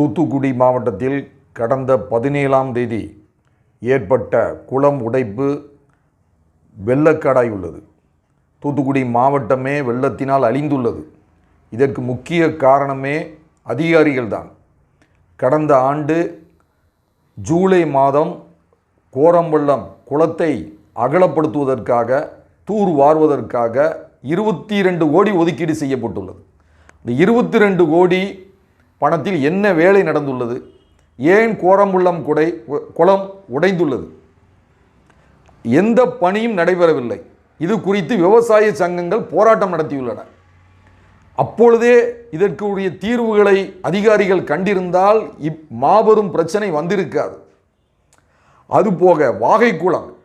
தூத்துக்குடி மாவட்டத்தில் கடந்த பதினேழாம் தேதி ஏற்பட்ட குளம் உடைப்பு வெள்ளக்காடாய் உள்ளது. தூத்துக்குடி மாவட்டமே வெள்ளத்தினால் அழிந்துள்ளது. இதற்கு முக்கிய காரணமே அதிகாரிகள்தான். கடந்த ஆண்டு ஜூலை மாதம் கோரம்பள்ளம் குளத்தை அகலப்படுத்துவதற்காக தூர் வாருவதற்காக இருபத்தி ரெண்டு கோடி ஒதுக்கீடு செய்யப்பட்டுள்ளது. இந்த இருபத்தி ரெண்டு கோடி பணத்தில் என்ன வேலை நடந்துள்ளது? ஏன் கோரம்புள்ளம் குடை குளம் உடைந்துள்ளது? எந்த பணியும் நடைபெறவில்லை. இது குறித்து விவசாய சங்கங்கள் போராட்டம் நடத்தியுள்ளன. அப்பொழுதே இதற்குரிய தீர்வுகளை அதிகாரிகள் கண்டிருந்தால் இப் மாபெரும் பிரச்சனை வந்திருக்காது. அதுபோக வாகை குளம்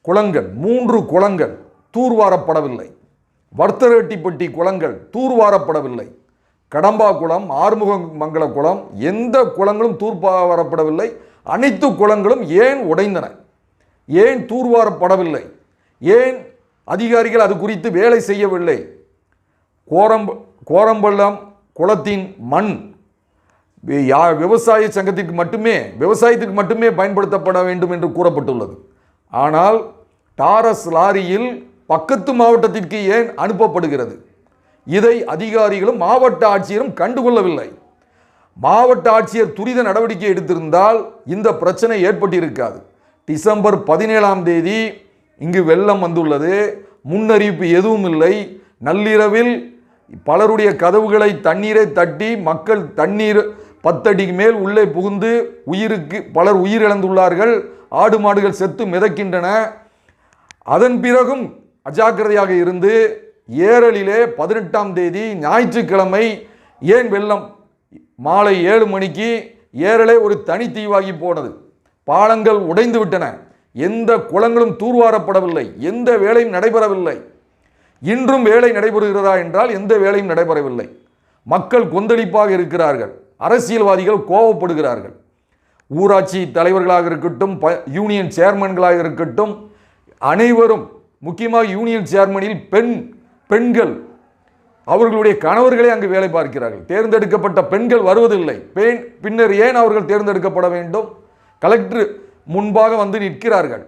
குளங்கள் மூன்று குளங்கள் தூர்வாரப்படவில்லை. வர்த்தரட்டிப்பட்டி குளங்கள் தூர்வாரப்படவில்லை. கடம்பா குளம் ஆறுமுக மங்கள குளம் எந்த குளங்களும் தூர்வாரப்படவில்லை அனைத்து குளங்களும் ஏன் உடைந்தன? ஏன் தூர்வாரப்படவில்லை? ஏன் அதிகாரிகள் அது குறித்து வேலை செய்யவில்லை? கோரம்ப கோரம்பள்ளம் குளத்தின் மண் யா- விவசாய சங்கத்திற்கு மட்டுமே விவசாயத்திற்கு மட்டுமே பயன்படுத்தப்பட வேண்டும் என்று கூறப்பட்டுள்ளது. ஆனால் டாரஸ் லாரியில் பக்கத்து மாவட்டத்திற்கு ஏன் அனுப்பப்படுகிறது? இதை அதிகாரிகளும் மாவட்ட ஆட்சியரும் கண்டுகொள்ளவில்லை. மாவட்ட ஆட்சியர் துரித நடவடிக்கை எடுத்திருந்தால் இந்த பிரச்சனை ஏற்பட்டிருக்காது. டிசம்பர் பதினேழாம் தேதி இங்கு வெள்ளம் வந்துள்ளது. முன்னறிவிப்பு எதுவும் இல்லை. நள்ளிரவில் பலருடைய கதவுகளை தண்ணீரை தட்டி மக்கள் தண்ணீர் பத்தடிக்கு மேல் உள்ளே புகுந்து உயிருக்கு பலர் உயிரிழந்துள்ளார்கள். ஆடு மாடுகள் செத்து மிதக்கின்றன. அதன் பிறகும் அஜாக்கிரதையாக இருந்து ஏரலிலே பதினெட்டாம் தேதி ஞாயிற்றுக்கிழமை ஏன் வெள்ளம்? மாலை ஏழு மணிக்கு ஏரலே ஒரு தனி தீவாகி போனது. பாலங்கள் உடைந்து விட்டன. எந்த குளங்களும் தூர்வாரப்படவில்லை. எந்த வேலையும் நடைபெறவில்லை. இன்றும் வேலை நடைபெறுகிறதா என்றால் எந்த வேலையும் நடைபெறவில்லை. மக்கள் கொந்தளிப்பாக இருக்கிறார்கள். அரசியல்வாதிகள் கோவப்படுகிறார்கள். ஊராட்சி தலைவர்களாக இருக்கட்டும் ப யூனியன் சேர்மன்களாக இருக்கட்டும் அனைவரும் முக்கியமாக யூனியன் சேர்மனில் பெண் பெண்கள் அவர்களுடைய கணவர்களே அங்கு வேலை பார்க்கிறார்கள். தேர்ந்தெடுக்கப்பட்ட பெண்கள் வருவதில்லை. பெண் பின்னர் ஏன் அவர்கள் தேர்ந்தெடுக்கப்பட வேண்டும்? கலெக்டர் முன்பாக வந்து நிற்கிறார்கள்.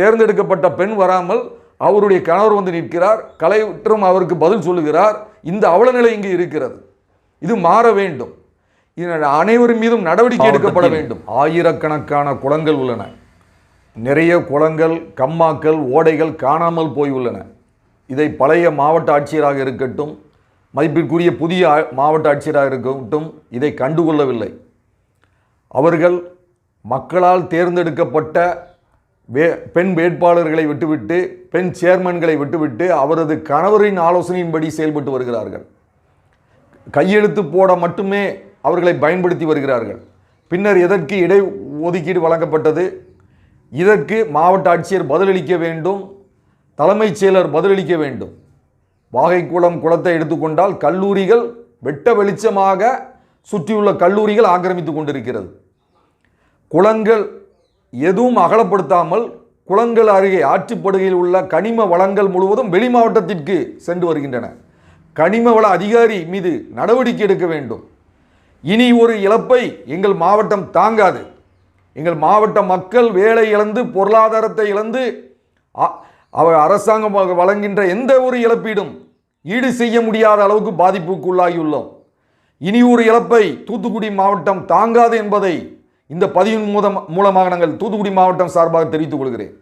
தேர்ந்தெடுக்கப்பட்ட பெண் வராமல் அவருடைய கணவர் வந்து நிற்கிறார். கலெக்டரும் அவருக்கு பதில் சொல்லுகிறார். இந்த அவலநிலை இங்கு இருக்கிறது. இது மாற வேண்டும். அனைவரும் மீதும் நடவடிக்கை எடுக்கப்பட வேண்டும். ஆயிரக்கணக்கான குளங்கள் உள்ளன. நிறைய குளங்கள் கம்மாக்கள் ஓடைகள் காணாமல் போய் உள்ளன. இதை பழைய மாவட்ட ஆட்சியராக இருக்கட்டும் மதிப்பிற்குரிய புதிய மாவட்ட ஆட்சியராக இருக்கட்டும் இதை கண்டுகொள்ளவில்லை. அவர்கள் மக்களால் தேர்ந்தெடுக்கப்பட்ட வே பெண் வேட்பாளர்களை விட்டுவிட்டு பெண் சேர்மன்களை விட்டுவிட்டு அவரது கணவரின் ஆலோசனையின்படி செயல்பட்டு வருகிறார்கள். கையெழுத்து போட மட்டுமே அவர்களை பயன்படுத்தி வருகிறார்கள். பின்னர் எதற்கு இடை ஒதுக்கீடு வழங்கப்பட்டது? இதற்கு மாவட்ட ஆட்சியர் பதிலளிக்க வேண்டும். தலைமைச் செயலர் பதிலளிக்க வேண்டும். வாகைக்குளம் குளத்தை எடுத்துக்கொண்டால் கல்லூரிகள் வெட்ட வெளிச்சமாக சுற்றியுள்ள கல்லூரிகள் ஆக்கிரமித்து கொண்டிருக்கிறது. குளங்கள் எதுவும் அகலப்படுத்தாமல் குளங்கள் அருகே ஆற்றுப்படுகையில் உள்ள கனிம வளங்கள் முழுவதும் வெளி மாவட்டத்திற்கு சென்று வருகின்றன. கனிம வள அதிகாரி மீது நடவடிக்கை எடுக்க வேண்டும். இனி ஒரு இழப்பை எங்கள் மாவட்டம் தாங்காது. எங்கள் மாவட்ட மக்கள் வேலை இழந்து பொருளாதாரத்தை இழந்து அ- அவர் அரசாங்கம் வழங்கின்ற வழங்குகின்ற எந்த ஒரு இழப்பீடும் ஈடு செய்ய முடியாத அளவுக்கு பாதிப்புக்குள்ளாகியுள்ளோம். இனி ஒரு இழப்பை தூத்துக்குடி மாவட்டம் தாங்காது என்பதை இந்த பதிவின் மூலம் மூலமாக நாங்கள் தூத்துக்குடி மாவட்டம் சார்பாக தெரிவித்துக் கொள்கிறேன்.